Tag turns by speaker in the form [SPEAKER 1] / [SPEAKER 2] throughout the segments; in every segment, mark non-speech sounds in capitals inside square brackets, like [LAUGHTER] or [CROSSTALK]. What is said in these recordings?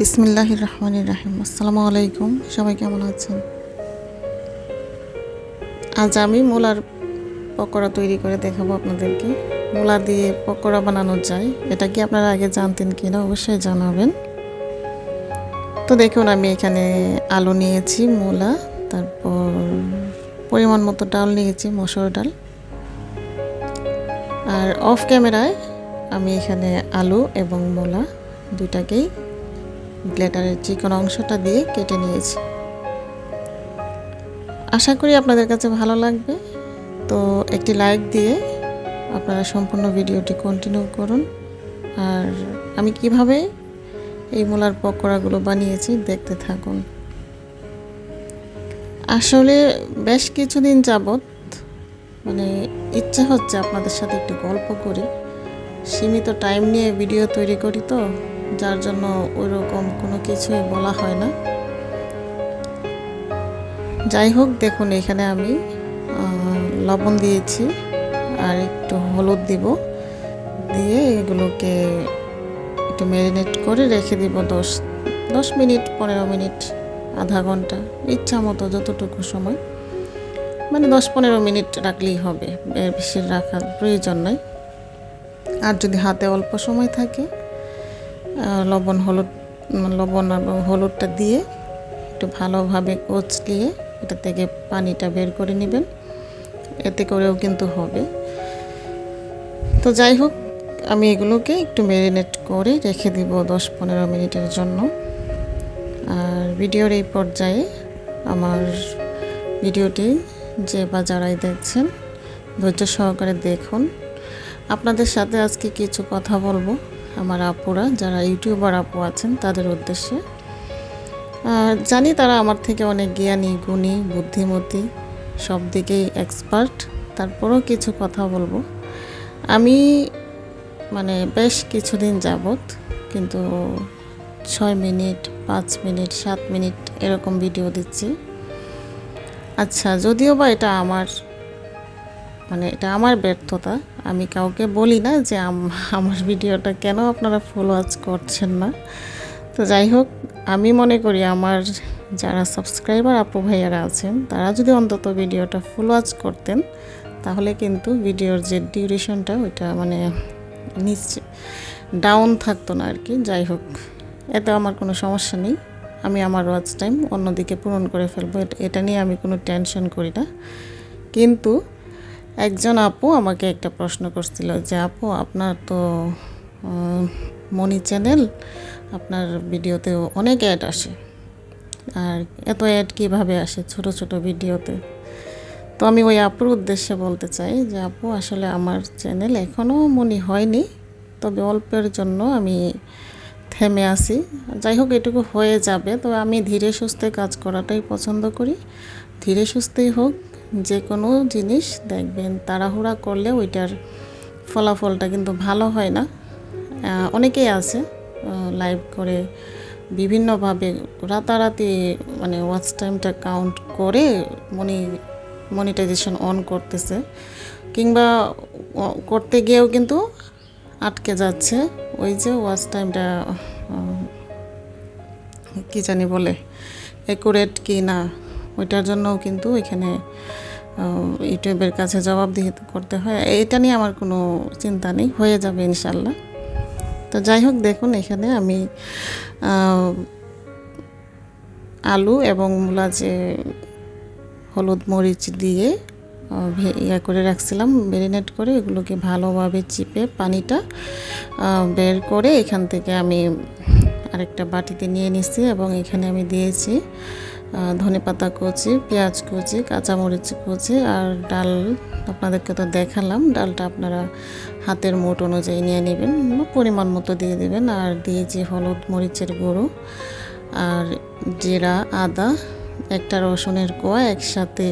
[SPEAKER 1] বিসমিল্লাহ রহমান রাহিম। আসসালামু আলাইকুম। সবাই কেমন আছেন? আজ আমি মূলার পকোড়া তৈরি করে দেখাবো আপনাদেরকে। মূলা দিয়ে পকোড়া বানানো যায়। এটা কি আপনারা আগে জানতেন কি না অবশ্যই জানাবেন। তো দেখুন, আমি এখানে আলু নিয়েছি, মূলা, তারপর পরিমাণ মতো ডাল নিয়েছি, মসুর ডাল। আর অফ ক্যামেরায় আমি এখানে আলু এবং মূলা দুটাকেই গ্লেটারের চিকন অংশটা দিয়ে কেটে নিয়েছি। আশা করি আপনাদের কাছে ভালো লাগবে। তো একটি লাইক দিয়ে আপনারা সম্পূর্ণ ভিডিওটি কন্টিনিউ করুন। আর আমি কীভাবে এই মূলার পকোড়াগুলো বানিয়েছি দেখতে থাকুন। আসলে বেশ কিছুদিন যাবৎ মানে ইচ্ছা হচ্ছে আপনাদের সাথে একটু গল্প করি। সীমিত টাইম নিয়ে ভিডিও তৈরি করি তো। যার জন্য ওইরকম কোনো কিছুই বলা হয় না। যাই হোক, দেখুন এখানে আমি লবণ দিয়েছি আর একটু হলুদ দিব। দিয়ে এগুলোকে একটু ম্যারিনেট করে রেখে দিব দশ দশ মিনিট, পনেরো মিনিট, আধা ঘণ্টা, ইচ্ছা মতো যতটুকু সময়। মানে দশ, পনেরো মিনিট রাখলেই হবে এর বেশি রাখার প্রয়োজন নাই। আর যদি হাতে অল্প সময় থাকে লবণ হলুদ লবণ হলুদটা দিয়ে একটু ভালোভাবে কচলিয়ে এটা থেকে পানিটা বের করে নেবেন। এতে করেও কিন্তু হবে। তো যাই হোক, আমি এগুলোকে একটু ম্যারিনেট করে রেখে দিব দশ পনেরো মিনিটের জন্য। আর ভিডিওর এই পর্যায়ে আমার ভিডিওটি যে বা যারাই দেখছেন, ধৈর্য সহকারে দেখুন। আপনাদের সাথে আজকে কিছু কথা বলব। আমার আপুরা, যারা ইউটিউবার আপু আছেন, তাদের উদ্দেশ্যে। জানি তারা আমার থেকে অনেক জ্ঞানী, গুণী, বুদ্ধিমতী, সব দিকেই এক্সপার্ট তারপরও কিছু কথা বলব। আমি মানে বেশ কিছুদিন যাবত কিন্তু ছয় মিনিট, পাঁচ মিনিট, সাত মিনিট এরকম ভিডিও দিচ্ছি। আচ্ছা যদিও বা এটা আমার মানে এটা আমার ব্যর্থতা আমি কাউকে বলি না যে আমার ভিডিওটা কেন আপনারা ফলো ওয়াচ করছেন না। তো যাই হোক, আমি মনে করি আমার যারা সাবস্ক্রাইবার আপু ভাইয়ারা আছেন, তারা যদি অন্তত ভিডিওটা ফুল ওয়াচ করতেন, তাহলে কিন্তু ভিডিওর যে ডিউরেশনটা ওইটা মানে নিচে ডাউন থাকতো না আর কি যাই হোক, এতে আমার কোনো সমস্যা নেই। আমি আমার ওয়াচ টাইম অন্যদিকে পূরণ করে ফেলব। এটা নিয়ে আমি কোনো টেনশন করি না। কিন্তু একজন আপু আমাকে একটা প্রশ্ন করছিল যে, আপু, আপনার তো মনি চ্যানেল, আপনার ভিডিওতে অনেক অ্যাড আসে। আর এত অ্যাড কীভাবে আসে ছোট ছোট ভিডিওতে? তো আমি ওই আপুর উদ্দেশ্যে বলতে চাই যে, আপু, আসলে আমার চ্যানেল এখনও মনি হয়নি, তবে অল্পের জন্য আমি থেমে আসি যাই হোক, এটুকু হয়ে যাবে। তো আমি ধীরে সুস্থে কাজ করাটাই পছন্দ করি। ধীরে সুস্থেই হোক। যে কোনো জিনিস দেখবেন, তাড়াহুড়া করলে ওইটার ফলাফলটা কিন্তু ভালো হয় না। অনেকেই আছে লাইভ করে বিভিন্নভাবে রাতারাতি মানে ওয়াচ টাইমটা কাউন্ট করে মনি মনিটাইজেশন অন করতেছে। কিংবা করতে গিয়েও কিন্তু আটকে যাচ্ছে। ওই যে ওয়াচ টাইমটা কী জানি বলে অ্যাকুরেট কি না ওইটার জন্যও কিন্তু এখানে ইউটিউবের কাছে জবাবদিহি করতে হয়। এটা নিয়ে আমার কোনো চিন্তা নেই, হয়ে যাবে ইনশাল্লাহ। তো যাই হোক, দেখুন এখানে আমি আলু এবং মূলা যে হলুদ মরিচ দিয়ে ইয়া করে রাখছিলাম, মেরিনেট করে এগুলোকে ভালোভাবে চিপে পানিটা বের করে এখান থেকে আমি আরেকটা বাটিতে নিয়ে নিছি এবং এখানে আমি দিয়েছি ধনে পাতা কুচি, পেঁয়াজ কুচি, কাঁচামরিচ কুচি আর ডাল আপনাদেরকে তো দেখালাম। ডালটা আপনারা হাতের মোট অনুযায়ী নিয়ে নেবেন পরিমাণ মতো দিয়ে দেবেন। আর দিয়েছি হলুদ মরিচের গুঁড়ো আর জিরা, আদা, একটা রসুনের কোয়া একসাথে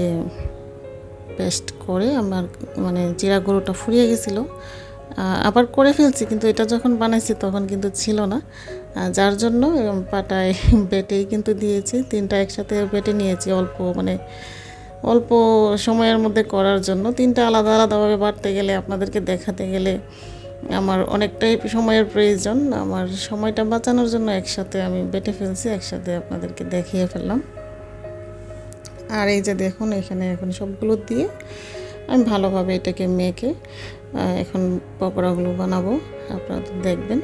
[SPEAKER 1] পেস্ট করে আমার মানে জিরা গুঁড়োটা ফুরিয়ে গেছিল। আবার করে ফেলছি কিন্তু এটা যখন বানাইছি তখন কিন্তু ছিল না। যার জন্য পাটায় [LAUGHS] বেটেই কিন্তু দিয়েছি। তিনটা একসাথে বেটে নিয়েছি অল্প মানে অল্প সময়ের মধ্যে করার জন্য। তিনটা আলাদা আলাদাভাবে বাড়তে গেলে, আপনাদেরকে দেখাতে গেলে আমার অনেকটাই সময়ের প্রয়োজন। আমার সময়টা বাঁচানোর জন্য একসাথে আমি বেটে ফেলছি, একসাথে আপনাদেরকে দেখিয়ে ফেললাম। আর এই যে দেখুন, এখানে এখন সবগুলো দিয়ে আমি ভালোভাবে এটাকে মেখে এখন পকোড়াগুলো বানাবো। আপনারা দেখবেন।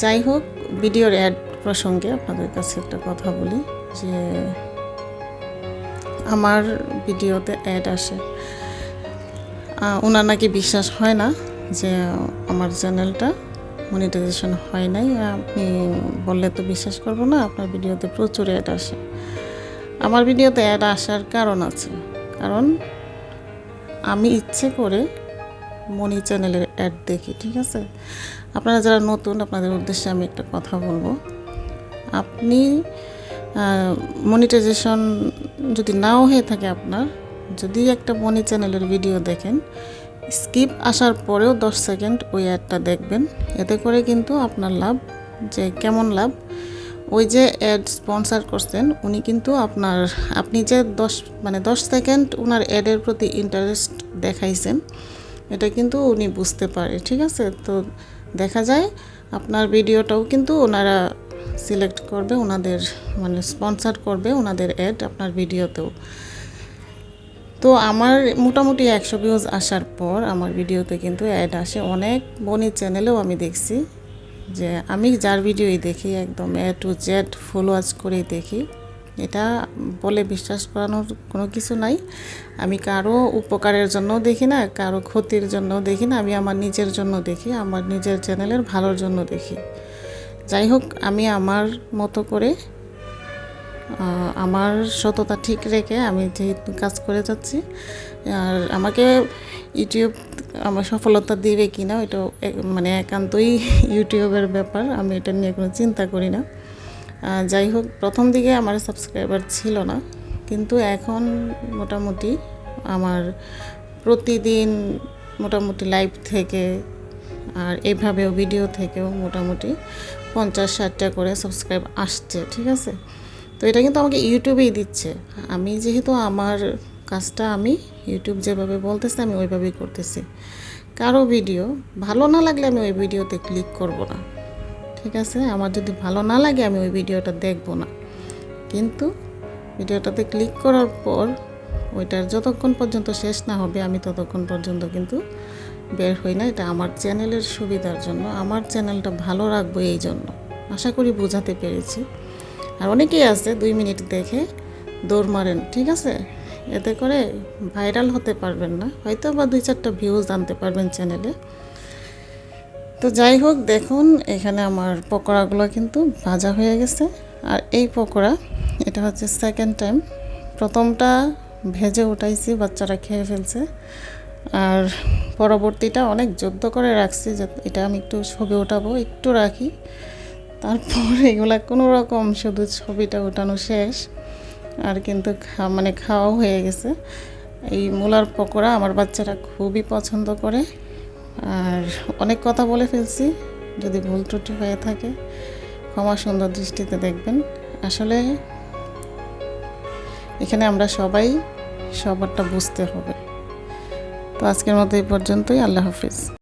[SPEAKER 1] যাই হোক, ভিডিওর অ্যাড প্রসঙ্গে আপনাদের কাছে একটা কথা বলি যে আমার ভিডিওতে অ্যাড আসে। ওনার নাকি বিশ্বাস হয় না যে আমার চ্যানেলটা মনিটাইজেশন হয় নাই। আপনি বললে তো বিশ্বাস করব না, আপনার ভিডিওতে প্রচুর অ্যাড আসে। আমার ভিডিওতে অ্যাড আসার কারণ আছে। কারণ আমি ইচ্ছে করে মনি চ্যানেলের অ্যাড দেখি, ঠিক আছে? আপনারা যারা নতুন, আপনাদের উদ্দেশ্যে আমি একটা কথা বলব। আপনি মনিটাইজেশন যদি নাও হয়ে থাকে আপনার, যদি একটা মনি চ্যানেলের ভিডিও দেখেন স্কিপ আসার পরেও দশ সেকেন্ড ওই অ্যাডটা দেখবেন। এতে করে কিন্তু আপনার লাভ, যে কেমন লাভ, ওই যে অ্যাড স্পন্সার করছেন, উনি কিন্তু আপনার, আপনি যে দশ মানে দশ সেকেন্ড ওনার অ্যাডের প্রতি ইন্টারেস্ট দেখাইছেন এটা কিন্তু উনি বুঝতে পারে, ঠিক আছে? তো দেখা যায় আপনার ভিডিওটাও কিন্তু ওনারা সিলেক্ট করবে, ওনাদের মানে স্পন্সার করবে, ওনাদের অ্যাড আপনার ভিডিওতেও। তো আমার মোটামুটি একশো ভিউজ আসার পর আমার ভিডিওতে কিন্তু অ্যাড আসে। অনেক বনি চ্যানেলেও আমি দেখছি যে আমি যার ভিডিওই দেখি, একদম A to Z full watch করেই দেখি। এটা বলে বিশ্বাস করানোর কোনো কিছু নাই। আমি কারও উপকারের জন্য দেখি না, কারও ক্ষতির জন্য দেখি না, আমি আমার নিজের জন্য দেখি, আমার নিজের চ্যানেলের ভালোর জন্য দেখি। যাই হোক, আমি আমার মতো করে আমার সততা ঠিক রেখে আমি যেহেতু কাজ করে যাচ্ছি। আর আমাকে ইউটিউব আমার সফলতা দিবে কি না এটা মানে একান্তই [LAUGHS] ইউটিউবের ব্যাপার, আমি এটা নিয়ে কোনো চিন্তা করি না। যাই হোক, প্রথম দিকে আমার সাবস্ক্রাইবার ছিল না, কিন্তু এখন মোটামুটি আমার প্রতিদিন মোটামুটি লাইভ থেকে আর এভাবেও ভিডিও থেকেও মোটামুটি পঞ্চাশ ষাটটা করে সাবস্ক্রাইব আসছে, ঠিক আছে? তো এটা কিন্তু আমাকে ইউটিউবেই দিচ্ছে। আমি যেহেতু আমার কাজটা আমি ইউটিউব যেভাবে বলতেছে, আমি ওইভাবেই করতেছি। কারও ভিডিও ভালো না লাগলে আমি ওই ভিডিওতে ক্লিক করব না। ঠিক আছে? আমার যদি ভালো না লাগে, আমি ওই ভিডিওটা দেখব না। কিন্তু ভিডিওটাতে ক্লিক করার পর ওইটার যতক্ষণ পর্যন্ত শেষ না হবে, আমি ততক্ষণ পর্যন্ত কিন্তু বের হই না। এটা আমার চ্যানেলের সুবিধার জন্য, আমার চ্যানেলটা ভালো রাখব এই জন্য। আশা করি বোঝাতে পেরেছি। আর অনেকেই আছে দুই মিনিট দেখে দৌড় মারেন, ঠিক আছে? এতে করে ভাইরাল হতে পারবেন না। হয়তো বা দুই চারটা ভিউজ আনতে পারবেন চ্যানেলে। তো যাই হোক, দেখুন, এখানে আমার পকোড়াগুলো কিন্তু ভাজা হয়ে গেছে। আর এই পকোড়া, এটা হচ্ছে সেকেন্ড টাইম প্রথমটা ভেজে উঠাইছি, বাচ্চারা খেয়ে ফেলছে। আর পরবর্তীটা অনেক যুদ্ধ করে রাখছি যে এটা আমি একটু ছবি ওঠাবো একটু রাখি। তারপর এগুলা কোনো রকম শুধু ছবিটা ওঠানো শেষ। আর কিন্তু মানে খাওয়াও হয়ে গেছে। এই মূলার পকোড়া আমার বাচ্চারা খুবই পছন্দ করে। আর অনেক কথা বলে ফেলছি, যদি ভুল ত্রুটি হয়ে থাকে, ক্ষমা সুন্দর দৃষ্টিতে দেখবেন। আসলে এখানে আমরা সবাই সবারটা বুঝতে হবে। তো আজকের মতো এই পর্যন্তই, আল্লাহ হাফিজ।